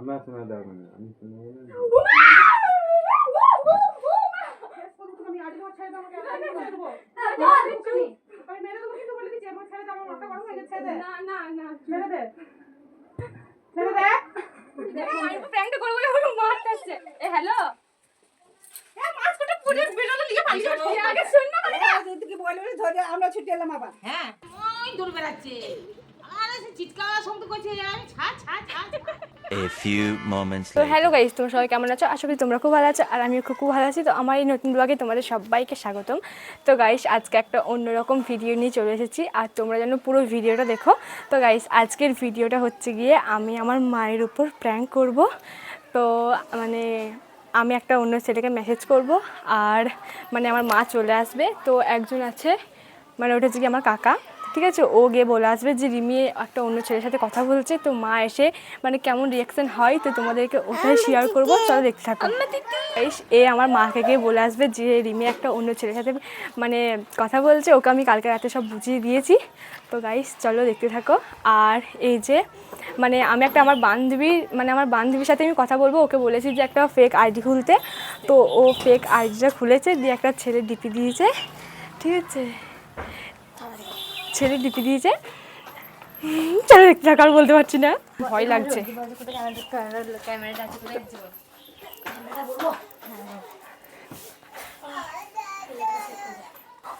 আমার শোনা আমি আমার আমার হয়ে দে না না না ছেড়ে দে ছেড়ে দে দেখো আমি আমার হ্যালো শুন ধরে আমরা ছুটে এলাম আবার হ্যাঁ। ওই দৌড় বেড়াচ্ছে। আরে সে চিৎকার শব্দ করছে। আমি ছাড় ছাড় ছাড়। A few moments তো. হ্যালো গাইস তোমরা সবাই কেমন আছো? আশা করি তোমরা খুব ভালো আছো আর আমিও খুব খুব ভালো আছি। তো আমার এই নতুন ব্লগে তোমাদের সবাইকে স্বাগতম। তো গাইস আজকে একটা অন্যরকম ভিডিও নিয়ে চলে এসেছি আর তোমরা যেন পুরো ভিডিওটা দেখো। তো গাইস আজকের ভিডিওটা হচ্ছে গিয়ে আমি আমার মায়ের উপর প্র্যাঙ্ক করব। তো মানে আমি একটা অন্য ছেলেকে মেসেজ করব আর মানে আমার মা চলে আসবে। তো একজন আছে মানে ওটা হচ্ছে কি আমার কাকা। ঠিক আছে ও গিয়ে বলে আসবে যে রিমি একটা অন্য ছেলের সাথে কথা বলছে। তো মা এসে মানে কেমন রিয়াকশন হয় তো তোমাদেরকে ওটাই শেয়ার করব। চলো দেখতে থাকো। এ আমার মাকে গিয়ে বলে আসবে যে রিমি একটা অন্য ছেলের সাথে মানে কথা বলছে। ওকে আমি কালকে রাতে সব বুঝিয়ে দিয়েছি। তো গাইস চলো দেখতে থাকো। আর এই যে মানে আমি একটা আমার বান্ধবীর মানে আমার বান্ধবীর সাথে আমি কথা বলব। ওকে বলেছি যে একটা ফেক আইডি খুলতে। তো ও ফেক আইডিটা খুলেছে দিয়ে একটা ছেলে ডিপি দিয়েছে। ঠিক আছে? ছেলে ডিপি দিয়েছে চলো বলতে পারছি না। ভয় লাগছে।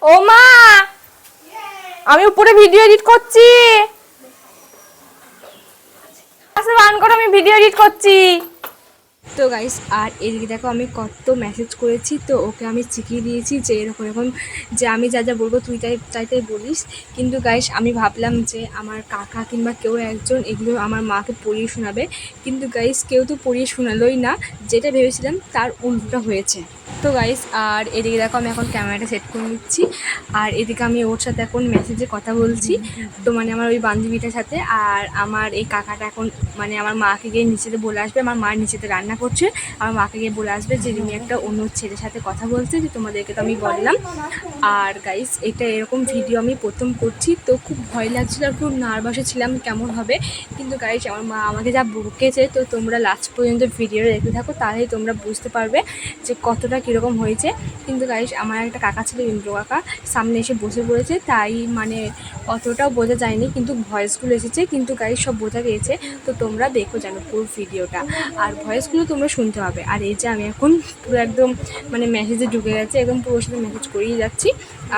ও মা! আমি উপরে ভিডিও এডিট করছি। আচ্ছা বান করো আমি ভিডিও এডিট করছি। তো গাইস আর এদিকে দেখো আমি কত মেসেজ করেছি, তো ওকে আমি শিখিয়ে দিয়েছি যে এরকম এরকম যে আমি যা যা বলব তুই তাই তাই তাই বলিস। কিন্তু গাইস আমি ভাবলাম যে আমার কাকা কিংবা কেউ একজন এগুলো আমার মাকে পড়িয়ে শোনাবে। কিন্তু গাইস কেউ তো পড়িয়ে শোনালোই না। যেটা ভেবেছিলাম তার উল্টোটা হয়েছে। তো গাইস আর এদিকে দেখো আমি এখন ক্যামেরাটা সেট করে নিচ্ছি। আর এদিকে আমি ওর সাথে এখন মেসেজে কথা বলছি। তো মানে আমার ওই বান্ধবীটার সাথে, আর আমার এই কাকাটা এখন মানে আমার মাকে গিয়ে নিচেতে বলে আসবে। আমার মা নিচেতে রান্না করছে। আমার মাকে গিয়ে বলে আসবে যে, রিমি একটা অন্য ছেলের সাথে কথা বলছে যে, তোমাদেরকে তো আমি বললাম। আর গাইস এটা এরকম ভিডিও আমি প্রথম করছি। তো খুব ভয় লাগছিল আর খুব নার্ভাসও ছিলাম কেমন হবে। কিন্তু গাইস আমার মা আমাকে যা বকেছে, তো তোমরা লাস্ট পর্যন্ত ভিডিওটা দেখতে থাকো, তাহলেই তোমরা বুঝতে পারবে যে কতটা কীরকম হয়েছে। কিন্তু গাইস আমার একটা কাকা ছিল, ইন্দ্র কাকা, সামনে এসে বসে পড়েছে। তাই মানে অতটাও বোঝা যায়নি, কিন্তু ভয়েসগুলো এসেছে। কিন্তু গাইস সব বোঝা গিয়েছে। তো তোমরা দেখো জানো পুরো ভিডিওটা আর ভয়েসগুলো তোমরা শুনতে হবে আর এই যে আমি এখন পুরো একদম মানে মেসেজে ঢুকে গেছে, একদম পুরো সাথে মেসেজ করিয়ে যাচ্ছি।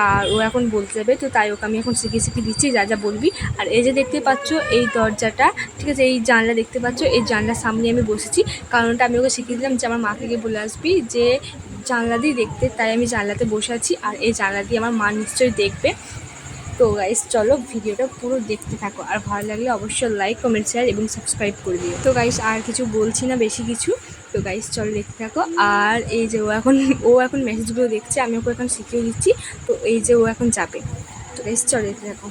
আর ও এখন বলতে যাবে, তো তাই ওকে আমি এখন শিখিয়ে শিখিয়ে দিচ্ছি, যা যা বলবি। আর এই যে দেখতে পাচ্ছ, এই দরজাটা, ঠিক আছে, এই জানলা দেখতে পাচ্ছ, এই জানলার সামনে আমি বসেছি। কারণটা আমি ওকে শিখিয়ে দিলাম যে আমার মাকে গিয়ে বলে আসবি যে জানলা দিয়ে দেখতে, তাই আমি জানলাতে বসে আছি আর এই জানলা দিয়ে আমার মা নিশ্চয়ই দেখবে। তো গাইস চলো ভিডিওটা পুরো দেখতে থাকো। আর ভালো লাগলে অবশ্যই লাইক কমেন্ট শেয়ার এবং সাবস্ক্রাইব করে দিও। তো গাইস আর কিছু বলছি না, বেশি কিছু। তো গাইস চলো দেখতে থাকো। আর এই যে ও এখন ও এখন মেসেজগুলো দেখছে, আমি ওকে এখন শিখিয়ে দিচ্ছি। তো এই যে ও এখন যাবে। তো গাইস চলো দেখতে থাকো।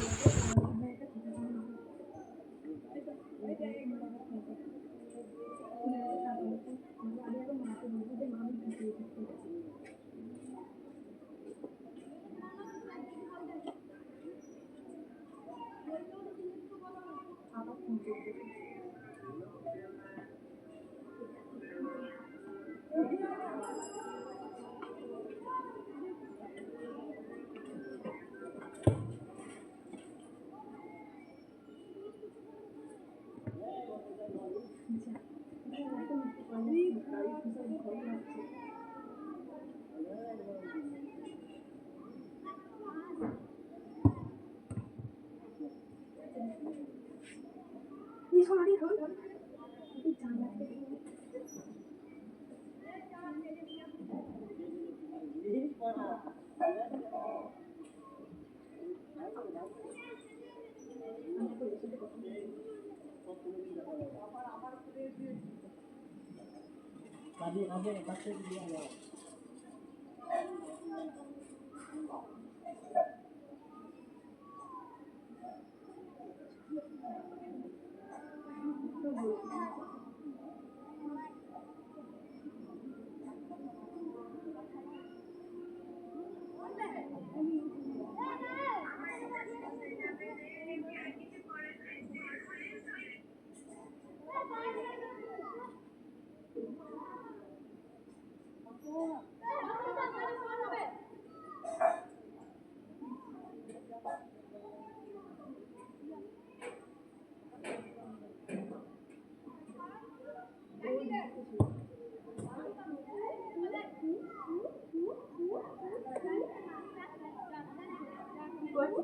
Tadi kamu yang pasti dia ya.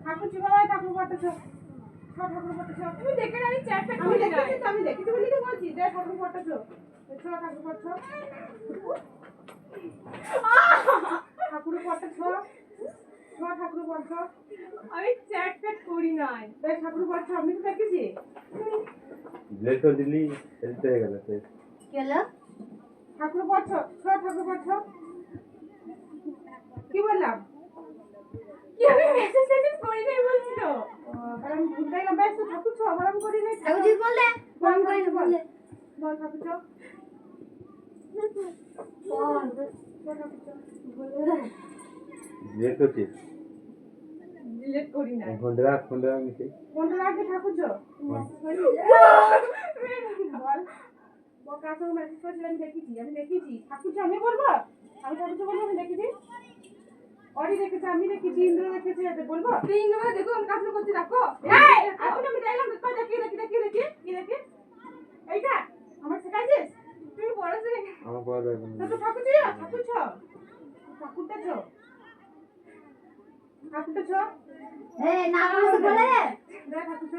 ঠাকুর ভাই ঠাকুর পাঠাচ্ছ ছ ঠাকুর তুমি দেখে না আমি চ্যাট আমি দেখেছি তো আমি দেখেছি বলি তো বলছি যে ঠাকুর ঠাকুর ঠাকুর ঠাকুর আমি চ্যাট ফ্যাট করি নাই। ঠাকুর আমি তো দেখেছি। দিলি হয়ে ঠাকুর ঠাকুর কি বললাম? কি আমি মেসেজ মেসেজ করি নাই বলছি তো আর আমি ভুলতে গেলাম বেশ তো ঠাকুর ছ আবার আমি করি নাই ঠাকুর জি বললে বল বল বল। বল। ঠাকুর ছ ব্লেড করছিস ডিলিট করি নাই ফোনটা রাখ ফোনটা রাখ নিচে কোনটা রাখবে ঠাকুর ছ বল। বল। কার সঙ্গে মেসেজ করেছিল দেখেছি আমি দেখেছি। ঠাকুর আমি বলব? আমি ঠাকুর বলব আমি দেখেছি? অরি দেখেছে আমি দেখেছি ইন্দ্র দেখেছে এটা বলব? তিন নম্বর দেখো আমি কাজ করছি দেখো এই, এখন আমি দেখলাম তো দেখি দেখি দেখি দেখি কি দেখি। এইটা আমার শেখাইছিস? তুমি পড়াছো নাকি? আমার দরকার তো নেই তো ঠাকুর ঠাকুর ছ। ঠাকুরটা ছ। ঠাকুরটা ছ। এই না বলে বলে দে। দেখ ঠাকুর ছ।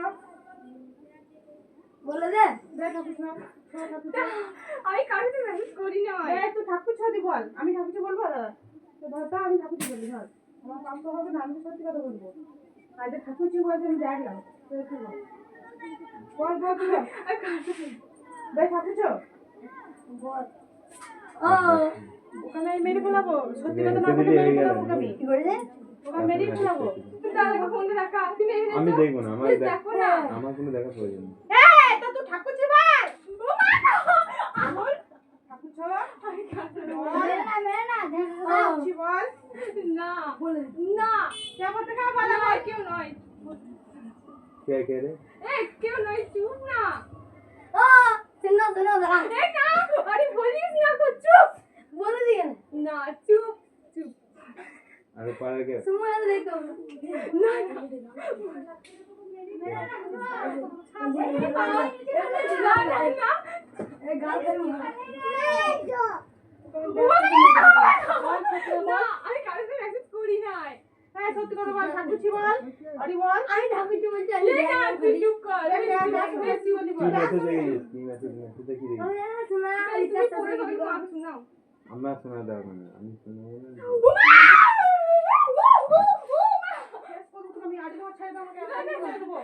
বলে দে। দেখ ঠাকুর ছ। আমি কারোর মেসেজ করি এই তুই ঠাকুর ছ দি বল। আমি ঠাকুর ছ বলব দাদা? তো ধর তো আমি ঠাকুর ছ বলি ধর আমার কাম তো হবে না আমি তো সত্যি কথা বলব। আজ ঠাকুর ছ বলতে আমি দেখলাম বল। বল বল তুই বল। দেখ ঠাকুর ছ ও। ওখানে মেরে ফেলাবো সত্যি কথা না বলে মেরে ফেলাবো আমি কি করে? ওখানে মেরে ফেলাবো আমি দেখব না আমার দেখো না। আমার কোনো দেখা প্রয়োজন নেই। এই তো তুই বল আমি কারোর সাথে মেরে না মেরে না দেখ ঠাকুর ছ বল না বলে না কে বলতে কা বল না কেউ নয় কে কে রে? এ কেউ নয় চুপ না। ও শুনো শুনো দাঁড়া। এ না আরে বলিস না তো চুপ। বলে দিয়ে না চুপ চুপ। আরে কে? দেখো না না। করো না আমি নাই। হ্যাঁ সত্যি কথা বল ঠাকুর বল। আরে বল। আমি ঠাকুর বলছি আমি এ না তুই চুপ কর। দেখ দেখ। দেখ বেশি বলি বল শোনা তুমি পড়ে যাবে মাকে শোনাও। আমার শোনা দরকার নেই আমি শুনব না। আমি আজ তোমার ছেড়ে দাও আমাকে আমি মেরে দেবো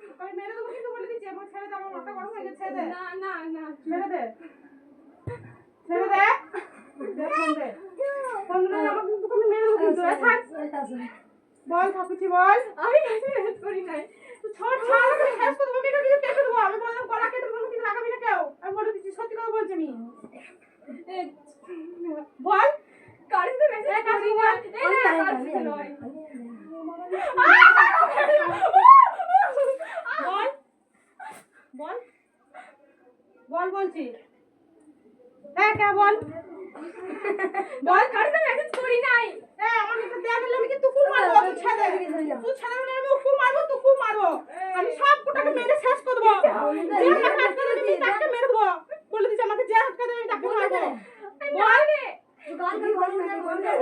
চুপ আমি মেরে দেবো কিন্তু বলে দিচ্ছি আমার ছেড়ে দাও আমার মাথা গরম হয়ে গেছে ছেড়ে দে না না না ছেড়ে দে ছেড়ে দে দে ফোন দে ফোন দে আমার কিন্তু আমি মেরে দেবো কিন্তু এ থাক বল ঠাকুরছি বল আমি কাছে মেসেজ করি নাই ছড় ছড় আমি শেষ করব ভিডিও ভিডিও কেটে দেবো আমি বললাম গলা কেটে দেবো কিন্তু লাগাবি না কেউ আমি বলে দিচ্ছি সত্যি কথা বলছি আমি এ, বল কারোর সাথে মেসেজ করি নাই এ না। কারোর নয়। বল। বল। বল বলছি। হ্যাঁ কে বল? বল কারোর সাথে মেসেজ করি নাই। আমার কাছে দেয়া গেলে আমি কিন্তু খুব মারবো? তুই ছেড়ে তুই ছেড়ে আমি খুব মারবো খুব মারবো। আমি সব কোটাকে মেরে শেষ করে দেবো যে আমাকে হাত করে দেবে তাকে মেরে দেবো বলে দিচ্ছি আমাকে যে হাত করে দেবে তাকে মারবো বল রে গাল করে বল না বল না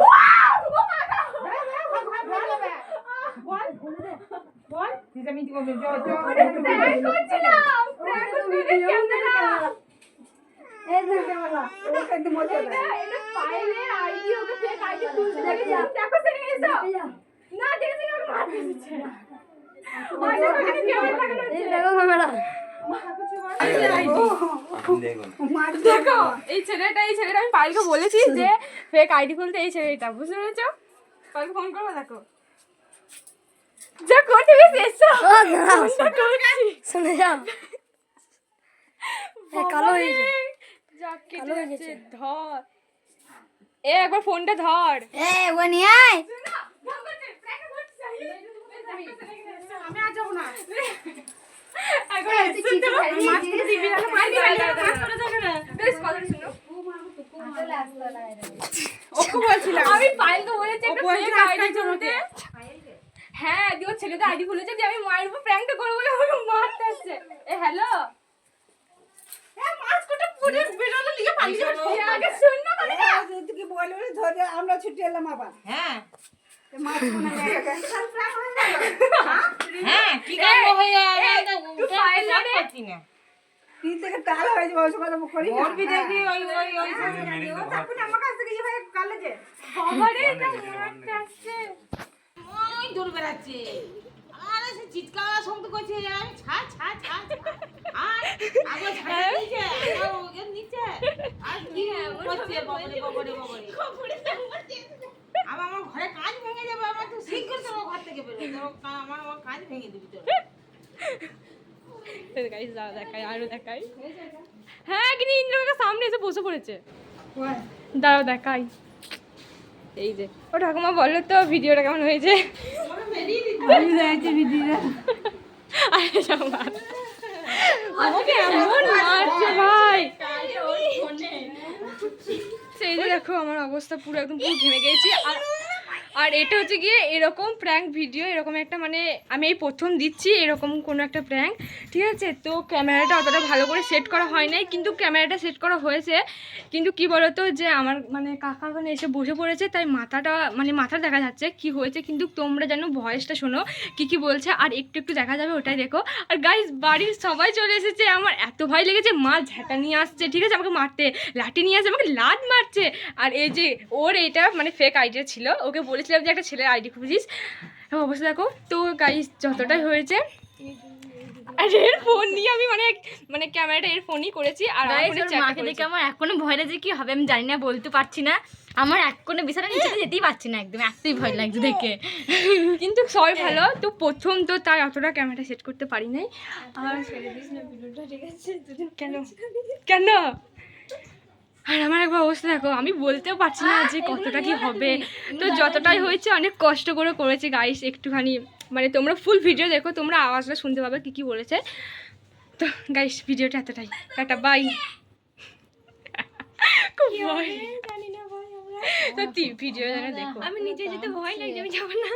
বল বল তুই আমি কি করবি জয় প্র্যাঙ্ক করছিলাম প্র্যাঙ্ক করছিলাম ক্যামেরা এই দেখ ক্যামেরা ও একদম মজা এটা এটা ফাইলে আইডি ওকে ফেক আইডি খুলতে দেখেছি দেখো না দেখেছি না দিচ্ছে এই দেখো ছেলেটা এই ছেলেটা আমি পাইলকে বলেছি যে ফেক আইডি খুলতে এই ছেলেটা বুঝতে পেরেছ? পাইলকে ফোন করব দেখো। যা করতে গেছি এসো শুনে। যাও। কালো হয়ে গেছে। কালো হয়ে যাচ্ছে, গেছে। ধর। এ একবার ফোনটা ধর। এ ও নিয়ে আয়। আমি আর যাব না। আমি একটা ও বলছে। হ্যাঁ দিয়ে আইডি খুলেছে দিয়ে আমি মায়ের উপর প্র্যাঙ্কটা করব বলে মারতে আসছে। এ হ্যালো মাছ কটা পুরে পালিয়ে যাবে আগে শুন না কথাটা। তুই বলে বলে ধরে আমরা ছুটে এলাম আবার। হ্যাঁ। মাছ হ্যাঁ কি কাণ্ড হয়ে যাবে তুই পাইলে রে। না। তিন থেকে তাল হয়ে যাবে ওসব কথা করি না। করবি দেখবি ওই ওই ওই। আমার কাছ থেকে কালে যে। বাবারে, এটা আসছে। ওই দৌড় বেড়াচ্ছে। আরে সে চিৎকার শব্দ করছে ছাড় ছাড় ছাড় ছাড়। আর আগে ছাড় দিয়েছে আবার ওকে নিচে। আর কি করছে বাবারে বাবারে বাবারে আবার আমার ঘরে কাজ ভেঙে যাবে আমার তো শীঘ্র তোর ঘর থেকে বেরো আমার আমার কাজ ভেঙে দিবি তোর। দেখাই, আরও দেখাই। হ্যাঁ কিন্তু ইন্দ্রকে সামনে এসে বসে পড়েছে। দাঁড়াও দেখাই। এই যে। ও ঠাকুমা বলো তো ভিডিওটা কেমন হয়েছে আমি যাইছি দিদিরা আরে ঠাকুমা, আমাকে এমন মারছে ভাই। সেই দেখো আমার অবস্থা পুরো একদম পুরো ঘেমে গেছি। আর আর এটা হচ্ছে গিয়ে এরকম প্র্যাঙ্ক ভিডিও এরকম একটা মানে আমি এই প্রথম দিচ্ছি এরকম কোনো একটা প্র্যাঙ্ক ঠিক আছে? তো ক্যামেরাটা অতটা ভালো করে সেট করা হয় নাই, কিন্তু ক্যামেরাটা সেট করা হয়েছে। কিন্তু কি বলতো যে আমার মানে কাকা ওখানে এসে বসে পড়েছে, তাই মাথাটা মানে মাথা দেখা যাচ্ছে কি হয়েছে, কিন্তু তোমরা যেন ভয়েসটা শোনো কি কি বলছে, আর একটু একটু দেখা যাবে ওটাই দেখো। আর গাইস বাড়ির সবাই চলে এসেছে, আমার এত ভয় লেগেছে, মা ঝাঁটা নিয়ে আসছে, ঠিক আছে? আমাকে মারতে, লাঠি নিয়ে আসছে, আমাকে লাদ মারছে। আর এই যে ওর এটা মানে ফেক আইডিয়া ছিল, ওকে বলেছিলাম যে একটা ছেলের আইডি খুঁজিস অবশ্যই দেখো। তো গাইস যতটাই হয়েছে আর এর ফোন নিয়ে আমি মানে মানে ক্যামেরাটা এর ফোনই করেছি আর মাকে দেখে আমার এখনও ভয় লাগছে কি হবে আমি জানি না বলতে পারছি না। আমার এক কোনো বিছানা নিচে যেতেই পারছি না একদম এতই ভয় লাগছে দেখে। কিন্তু সবাই ভালো তো প্রথম তো তাই অতটা ক্যামেরা সেট করতে পারি নাই। আর কেন? কেন? আর আমার একবার অবস্থা দেখো আমি বলতেও পারছি না যে কতটা কি হবে। তো যতটাই হয়েছে অনেক কষ্ট করে করেছি গাইস একটুখানি মানে তোমরা ফুল ভিডিও দেখো তোমরা আওয়াজটা শুনতে পাবে কি কি বলেছে। তো গাইস ভিডিওটা এতটাই। টাটা বাই খুব ভয়। সত্যি ভিডিও যেন দেখো। আমি নিজে যেতে ভয় লাগছে আমি যাব না।